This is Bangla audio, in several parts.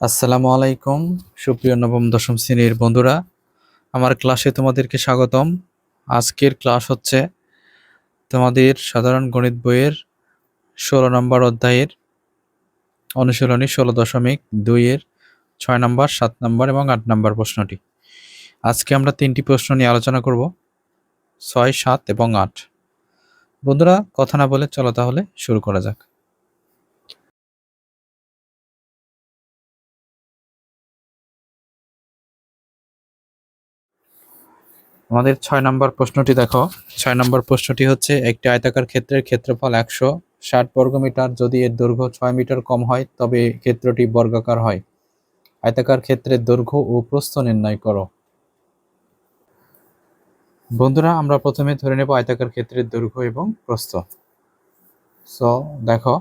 আসসালামু আলাইকুম, সুপ্রিয় নবম, দশম শ্রেণির বন্ধুরা। আমার ক্লাসে তোমাদেরকে স্বাগতম। আজকের ক্লাস হচ্ছে তোমাদের সাধারণ গণিত বইয়ের ষোলো নম্বর অধ্যায়ের অনুশীলনী ষোলো দশমিক দুইয়ের ছয় নম্বর, সাত নম্বর এবং আট নম্বর প্রশ্নটি। আজকে আমরা তিনটি প্রশ্ন নিয়ে আলোচনা করব, ছয়, সাত এবং আট। বন্ধুরা, কথা না বলে চলো তাহলে শুরু করা যাক। আমাদের ছয় নম্বর প্রশ্নটি দেখো। ছয় নম্বর প্রশ্নটি হচ্ছে, একটি আয়তাকার ক্ষেত্রের ক্ষেত্রফল একশো ষাট বর্গমিটার। যদি এর দৈর্ঘ্য ছয় মিটার কম হয়, তবে ক্ষেত্রটি বর্গাকার হয়। আয়তাকার ক্ষেত্রের দৈর্ঘ্য ও প্রস্থ নির্ণয় করো। বন্ধুরা, আমরা প্রথমে ধরে নেব আয়তাকার ক্ষেত্রের দৈর্ঘ্য এবং প্রস্থ। সো দেখো।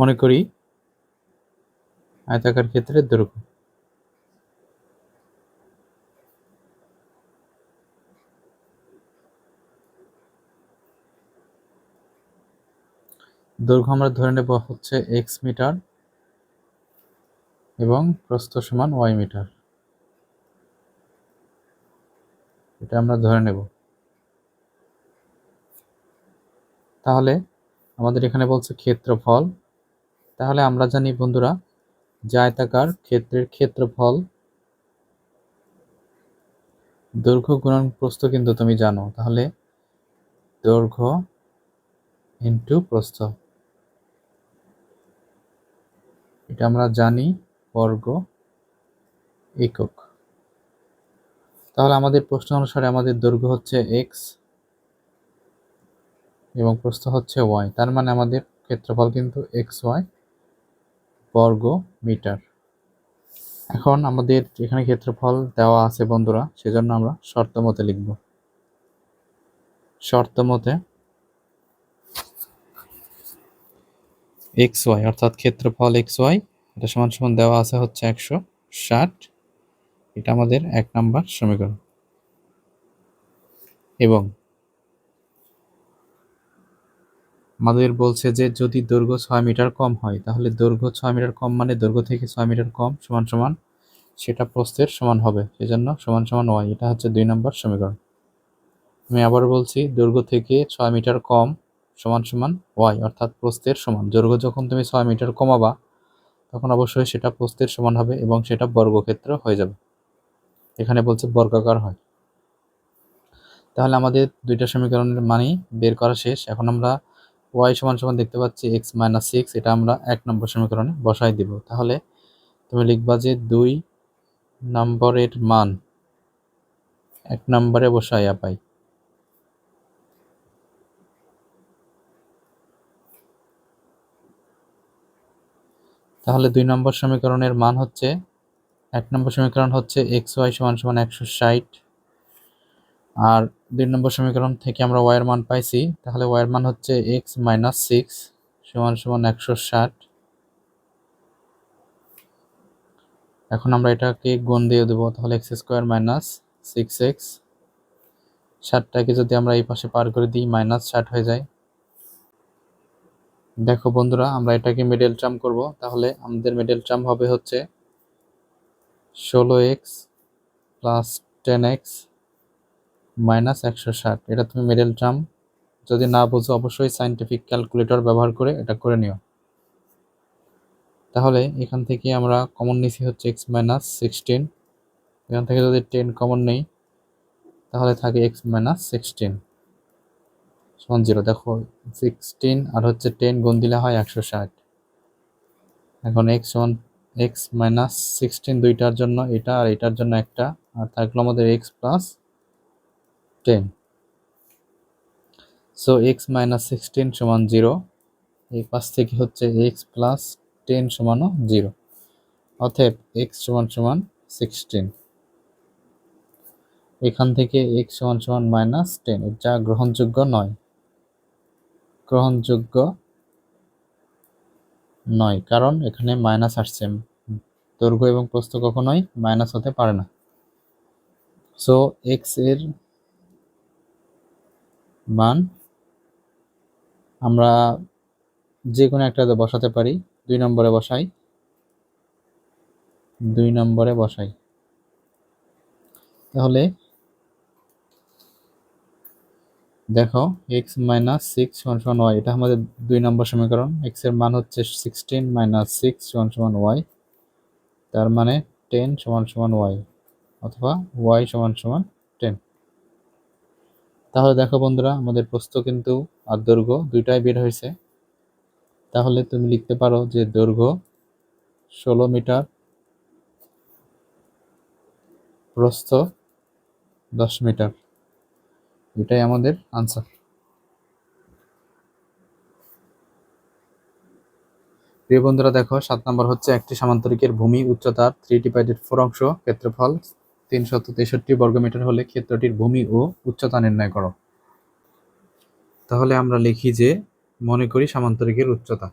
মনে করি, আয়তাকার ক্ষেত্রের দৈর্ঘ্য দৈর্ঘ্য আমরা ধরে নেব হচ্ছে এক্স মিটার এবং প্রস্থ সমান ওয়াই মিটার। এটা আমরা ধরে নেব। তাহলে আমাদের এখানে বলছে ক্ষেত্রফল তাহলে আমরা জানি বন্ধুরা যে আয়তাকার ক্ষেত্রের ক্ষেত্রফল দৈর্ঘ্য গুণন প্রস্থ কিন্তু তুমি জানো। তাহলে দৈর্ঘ্য ইন্টু প্রস্থ। এটা আমরা জানি বর্গ একক। তাহলে আমাদের প্রশ্ন অনুসারে আমাদের দৈর্ঘ্য হচ্ছে এক্স এবং প্রস্থ হচ্ছে ওয়াই তার মানে আমাদের ক্ষেত্রফল কিন্তু এক্স ওয়াই বর্গ মিটার। এখন আমাদের এখানে ক্ষেত্রফল দেওয়া আছে বন্ধুরা, সেজন্য আমরা শর্ত মতে লিখব। শর্ত মতে এক্স ওয়াই, অর্থাৎ ক্ষেত্রফল এক্স ওয়াই, এটা সমান সমান দেওয়া আছে হচ্ছে একশো ষাট। এটা আমাদের এক নাম্বার সমীকরণ। এবং আমাদের বলছে যে, যদি দৈর্ঘ্য ছয় মিটার কম হয়, তাহলে দৈর্ঘ্য ছয় মিটার কম মানে দৈর্ঘ্য থেকে ছয় মিটার কম সমান সমান সেটা প্রস্থের সমান হবে। সেজন্য সমান সমান ওয়াই এটা হচ্ছে দুই নম্বর সমীকরণ। আমি আবার বলছি, দৈর্ঘ্য থেকে ছয় মিটার কম সমান সমান ওয়াই অর্থাৎ প্রস্থের সমান। দৈর্ঘ্য যখন তুমি ছয় মিটার কমাবা, তখন অবশ্যই সেটা প্রস্থের সমান হবে এবং সেটা বর্গক্ষেত্র হয়ে যাবে। এখানে বলছে বর্গাকার হয়। তাহলে আমাদের দুইটা সমীকরণের মানই বের করা শেষ। এখন আমরা ওয়াই সমান সমান দেখতে পাচ্ছি এক্স মাইনাস সিক্স এটা আমরা এক নম্বর সমীকরণে বসাই দিব। তাহলে তুমি লিখবা যে দুই নম্বরের মান এক নম্বরে বসাইয়া পাই। তাহলে দুই নম্বর সমীকরণের মান হচ্ছে, এক নম্বর সমীকরণ হচ্ছে এক্স ওয়াই সমান সমান একশো ষাট আর দুই নম্বর সমীকরণ থেকে আমরা ওয়াইয়ের মান পাইছি, তাহলে ওয়াইয়ের মান হচ্ছে এক্স মাইনাস সিক্স সমান সমান একশো ষাট। এখন আমরা এটাকে গুণ দিয়ে দেবো, তাহলে x square minus six x ষাটটাকে যদি আমরা এই পাশে পার করে দিই মাইনাস ষাট হয়ে যায়। দেখো বন্ধুরা, আমরা এটাকে মিডল টার্ম করব, তাহলে আমাদের মিডল টার্ম হবে হচ্ছে ষোলো x plus ten x minus একশো ষাট। এটা তুমি মিডল টার্ম যদি না বুঝো অবশ্যই সাইন্টিফিক ক্যালকুলেটর ব্যবহার করে এটা করে নিও। তাহলে এখান থেকে আমরা কমন নিছি হচ্ছে এক্স মাইনাস সিক্সটিন এখান থেকে যদি টেন কমন নেই, তাহলে থাকে এক্স মাইনাস সিক্সটিন সমান জিরো দেখো সিক্সটিন আর হচ্ছে টেন গুণ দিলে হয় একশো ষাট। এখন এক্স সমান এক্স মাইনাস সিক্সটিন দুইটার জন্য এটা আর এটার জন্য একটা। আর থাকল আমাদের x plus ten. So x minus sixteen সমান জিরো এই পাশ থেকে হচ্ছে এক্স প্লাস টেন সমানও জিরো অতএব এক্স সমান সমান সিক্সটিন এখান থেকে এক্স সমান সমান মাইনাস টেন যা গ্রহণযোগ্য নয়। গ্রহণযোগ্য নয়, কারণ এখানে মাইনাস আসছে। দৈর্ঘ্য এবং প্রস্থ কখনোই মাইনাস হতে পারে না। সো এক্সের মান, আমরা যে কোনো একটাতে বসাতে পারি। দুই নম্বরে বসাই। দুই নম্বরে বসাই। তাহলে দেখো এক্স মাইনাস সিক্স সমান সমান ওয়াই এটা আমাদের দুই নম্বর সমীকরণ। এক্সের মান হচ্ছে সিক্সটিন মাইনাস সিক্স সমান সমান ওয়াই তার মানে টেন সমান সমান ওয়াই অথবা ওয়াই সমান সমান টেন তাহলে দেখো বন্ধুরা, আমাদের প্রস্থ কিন্তু আর দৈর্ঘ্য দুইটাই বের হয়েছে। তাহলে তুমি লিখতে পারো যে দৈর্ঘ্য ষোলো মিটার, প্রস্থ দশ মিটার। এটাই আমাদের আনসার প্রিয় বন্ধুরা, দেখো সাত নম্বর হচ্ছে একটি সামান্তরিকের ভূমি, উচ্চতার থ্রি ডিভাইডেড ফোর অংশ, ক্ষেত্রফল তিনশত তেষট্টি বর্গমিটার হলে ক্ষেত্রটির ভূমি ও উচ্চতা নির্ণয় করো। তাহলে আমরা লিখি যে, মনে করি সামান্তরিকের উচ্চতা।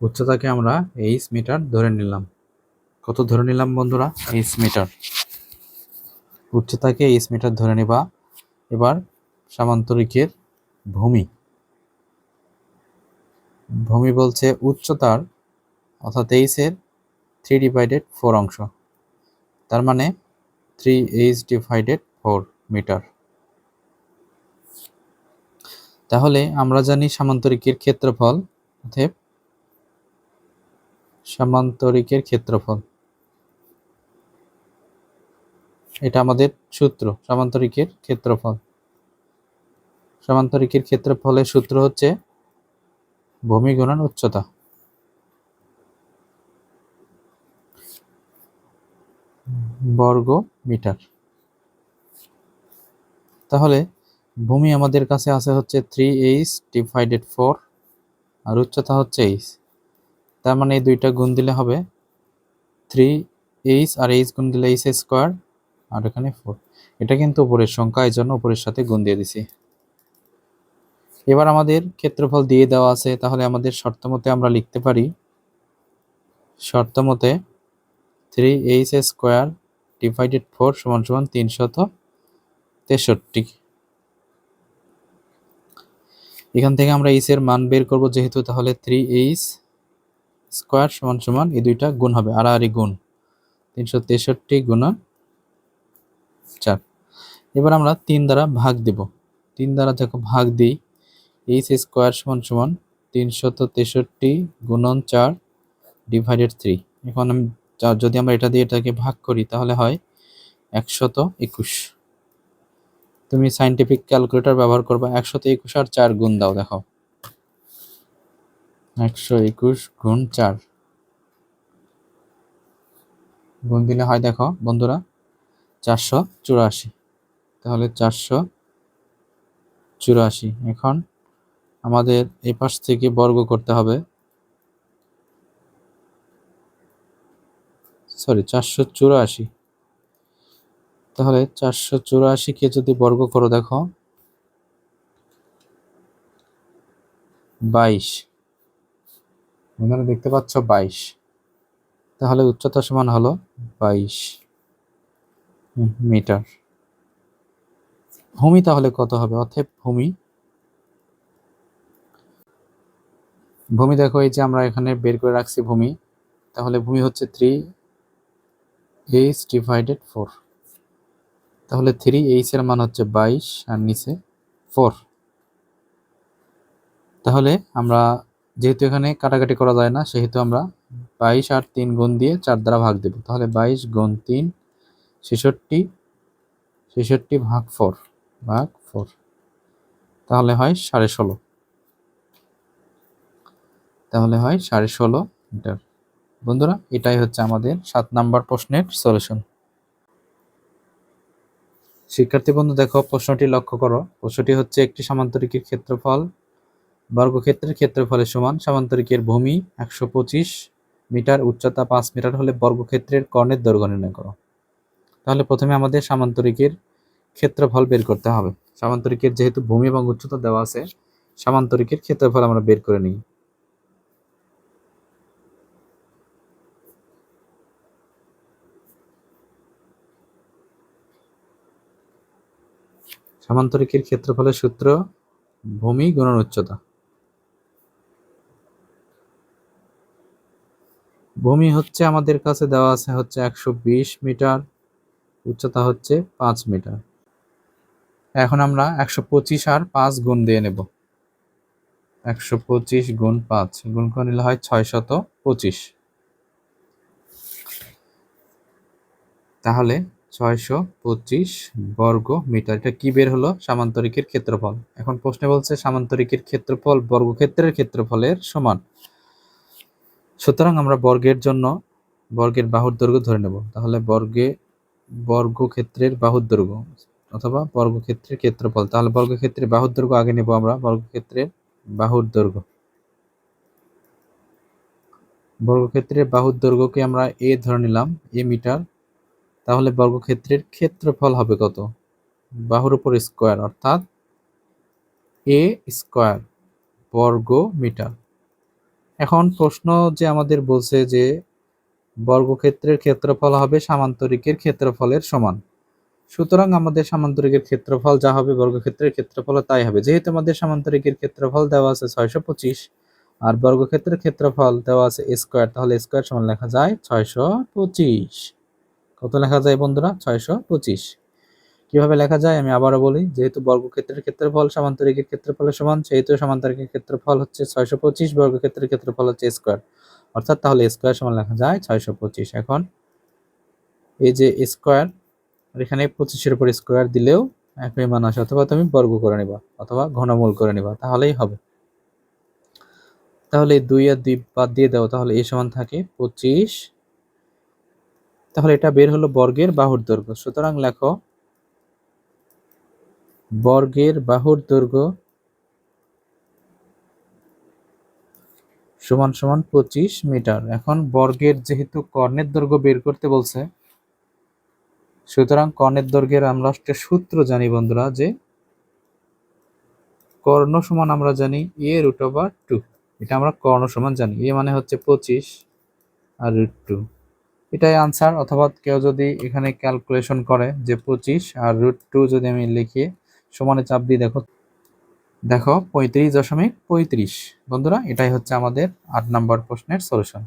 উচ্চতাকে আমরা এইচ মিটার ধরে নিলাম। কত ধরে নিলাম বন্ধুরা? এইচ মিটার উচ্চতাকে এইচ মিটার ধরে নেবা। এবার সামান্তরিকের ভূমি। ভূমি বলছে উচ্চতার অর্থাৎ এইচের থ্রি ডিভাইডেড ফোর অংশ। তার মানে three h divided four metre তাহলে আমরা জানি সামান্তরিকের ক্ষেত্রফল সামান্তরিকের ক্ষেত্রফল। এটা আমাদের সূত্র, সামান্তরিকের ক্ষেত্রফল। সামান্তরিকের ক্ষেত্রফলের সূত্র হচ্ছে ভূমি গুণন উচ্চতা। বর্গ মিটার। তাহলে ভূমি আমাদের কাছে আছে হচ্ছে থ্রি এইচ ডিভাইডেড ফোর আর উচ্চতা হচ্ছে এইচ তার মানে এই দুইটা গুণ দিলে হবে থ্রি এইচ আর এইচ গুণ দিলে এইচ স্কোয়ার আর এখানে ফোর এটা কিন্তু উপরের সংখ্যা, এই জন্য উপরের সাথে গুণ দিয়ে দিছি। এবার আমাদের ক্ষেত্রফল দিয়ে দেওয়া আছে, তাহলে আমাদের শর্ত মতে আমরা লিখতে পারি শর্ত মতে three h square divided four সমান সমান তিনশত তেষট্টি। এখান থেকে আমরা এইচ এর মান বের করব যেহেতু তাহলে থ্রি এইচ স্কোয়ার সমান সমান এই দুইটা গুণ হবে, আড়াআড়ি গুণ। তিনশো তেষট্টি গুণন চার। এবার আমরা তিন দ্বারা ভাগ দেব। তিন দ্বারা দেখো ভাগ দিই এইচ স্কোয়ার সমান সমান তিনশত তেষট্টি গুণন চার ডিভাইডেড থ্রি এখন আমি যদি আমরা এটা দিয়ে এটাকে ভাগ করি, তাহলে হয় একশত একুশ। তুমি সাইন্টিফিক ক্যালকুলেটর ব্যবহার করবা একশত একুশ আর চার গুণ দাও, দেখো। একশো একুশ গুণ চার। গুণ দিলে হয়, দেখো, বন্ধুরা, চারশো চুরাশি। তাহলে চারশো চুরাশি। এখন আমাদের এই পাশ থেকে বর্গ করতে হবে। সরি, চারশো চুরাশি। তাহলে চারশো চুরাশিকে যদি বর্গ করো দেখো, বাইশ। এখানে দেখতে পাচ্ছ বাইশ। তাহলে উচ্চতা সমান হলো বাইশ মিটার। ভূমি তাহলে কত হবে? অর্থাৎ ভূমি। ভূমি দেখো, এই যে আমরা এখানে বের করে রাখছি ভূমি, তাহলে ভূমি হচ্ছে থ্রি এইচ ডিভাইডেড ফোর। তাহলে থ্রি এইচ এর মান হচ্ছে বাইশ আর নিচে ফোর। তাহলে আমরা যেহেতু এখানে কাটাকাটি করা যায় না, সেহেতু আমরা বাইশ আর তিন গুণ দিয়ে চার দ্বারা ভাগ দেব। তাহলে বাইশ গুণ তিন, ছেষট্টি ছেষট্টি ভাগ ফোর ভাগ ফোর। তাহলে হয় সাড়ে ষোলো। তাহলে হয় সাড়ে ষোলো মিটার। বন্ধুরা, এটাই হচ্ছে আমাদের সাত নাম্বার প্রশ্নের সলিউশন শিক্ষার্থী বন্ধু, দেখো প্রশ্নটি লক্ষ্য করো। প্রশ্নটি হচ্ছে, একটি সামান্তরিকের ক্ষেত্রফল বর্গক্ষেত্রের ক্ষেত্রফলের সমান সামান্তরিকের ভূমি একশো পঁচিশ মিটার, উচ্চতা পাঁচ মিটার হলে বর্গক্ষেত্রের কর্ণের দৈর্ঘ্য নির্ণয় করো। তাহলে প্রথমে আমাদের সামান্তরিকের ক্ষেত্রফল বের করতে হবে। সামান্তরিকের যেহেতু ভূমি এবং উচ্চতা দেওয়া আছে, সামান্তরিকের ক্ষেত্রফল আমরা বের করে নিই। সামান্তরিকের ক্ষেত্রফলের সূত্র ভূমি গুণন উচ্চতা। ভূমি হচ্ছে আমাদের কাছে দেওয়া আছে হচ্ছে একশো বিশ মিটার, উচ্চতা হচ্ছে পাঁচ মিটার। এখন আমরা একশো পঁচিশ আর পাঁচ গুণ দিয়ে নেব। একশো পঁচিশ গুণ পাঁচ, গুণ করে নিলে হয় ছয় শত পঁচিশ। তাহলে ছয়শো পঁচিশ বর্গ মিটার। এটা কি বের হলো? সামান্তরিকের ক্ষেত্রফল। এখন প্রশ্নে বলছে, সামান্তরিকের ক্ষেত্রফল বর্গক্ষেত্রের ক্ষেত্রফলের সমান। সুতরাং আমরা বর্গের জন্য বর্গের বাহুর দৈর্ঘ্য ধরে নেব। তাহলে বর্গে বর্গক্ষেত্রের বাহুর দৈর্ঘ্য অথবা বর্গক্ষেত্রের ক্ষেত্রফল। তাহলে বর্গক্ষেত্রের বাহুর দৈর্ঘ্য আগে নেব আমরা। বর্গক্ষেত্রের বাহুর দৈর্ঘ্য। বর্গক্ষেত্রের বাহুর দৈর্ঘ্যকে আমরা এ ধরে নিলাম, এ মিটার তাহলে বর্গক্ষেত্রের ক্ষেত্রফল হবে কত? বাহুর উপর স্কোয়ার অর্থাৎ এ স্কোয়ার বর্গ মিটার এখন প্রশ্ন যে আমাদের বলছে যে বর্গক্ষেত্রের ক্ষেত্রফল হবে সামান্তরিকের ক্ষেত্রফলের সমান। সুতরাং আমাদের সামান্তরিকের ক্ষেত্রফল যা হবে বর্গক্ষেত্রের ক্ষেত্রফল তাই হবে। যেহেতু আমাদের সামান্তরিকের ক্ষেত্রফল দেওয়া আছে ছয়শো পঁচিশ, আর বর্গক্ষেত্রের ক্ষেত্রফল দেওয়া আছে স্কোয়ার তাহলে স্কোয়ার সমান লেখা যায় ছয়শো পঁচিশ। কত লেখা যায় বন্ধুরা? ছয়শো পঁচিশ। কীভাবে লেখা যায়? আমি আবারও বলি, যেহেতু বর্গক্ষেত্রের ক্ষেত্রফল সামান্তরিকের ক্ষেত্রফলের সমান, সেহেতু সামান্তরিকের ক্ষেত্রফল হচ্ছে ছয়শো পঁচিশ, বর্গক্ষেত্রের ক্ষেত্রফল হচ্ছে স্কোয়ার। অর্থাৎ তাহলে স্কোয়ার সমান লেখা যায় ছয়শো পঁচিশ। এখন এই যে স্কোয়ার এখানে পঁচিশের উপর স্কোয়ার দিলেও একই মান আসে, অথবা তুমি বর্গ করে নিবা, অথবা ঘনমূল করে নিবা, তাহলেই হবে। তাহলে দুই আর দুই বাদ দিয়ে দাও, তাহলে এই সমান থাকে পঁচিশ তাহলে এটা বের হলো বর্গের বাহুর দৈর্ঘ্য। সুতরাং লেখো, বর্গের বাহুর দৈর্ঘ্য সমান সমান পঁচিশ মিটার। এখন বর্গের যেহেতু কর্ণের দৈর্ঘ্য বের করতে বলছে, সুতরাং কর্ণের দৈর্ঘ্যের আমরা একটা সূত্র জানি বন্ধুরা যে কর্ণ সমান আমরা জানি এ রুট ওভার টু। এটা আমরা কর্ণ সমান জানি। এ মানে হচ্ছে পঁচিশ আর রুট টু। এটাই আনসার অথবা কেউ যদি এখানে ক্যালকুলেশন করে যে পঁচিশ আর রুট টু যদি আমি লিখি, সমানে চাপ দিয়ে দেখো দেখো পঁয়ত্রিশ দশমিক পঁয়ত্রিশ। বন্ধুরা, এটাই হচ্ছে আমাদের আট নম্বর প্রশ্নের সলিউশন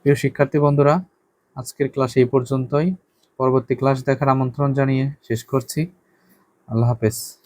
প্রিয় শিক্ষার্থী বন্ধুরা, আজকের ক্লাস এই পর্যন্তই। পরবর্তী ক্লাস দেখার আমন্ত্রণ জানিয়ে শেষ করছি। আল্লাহ হাফেজ।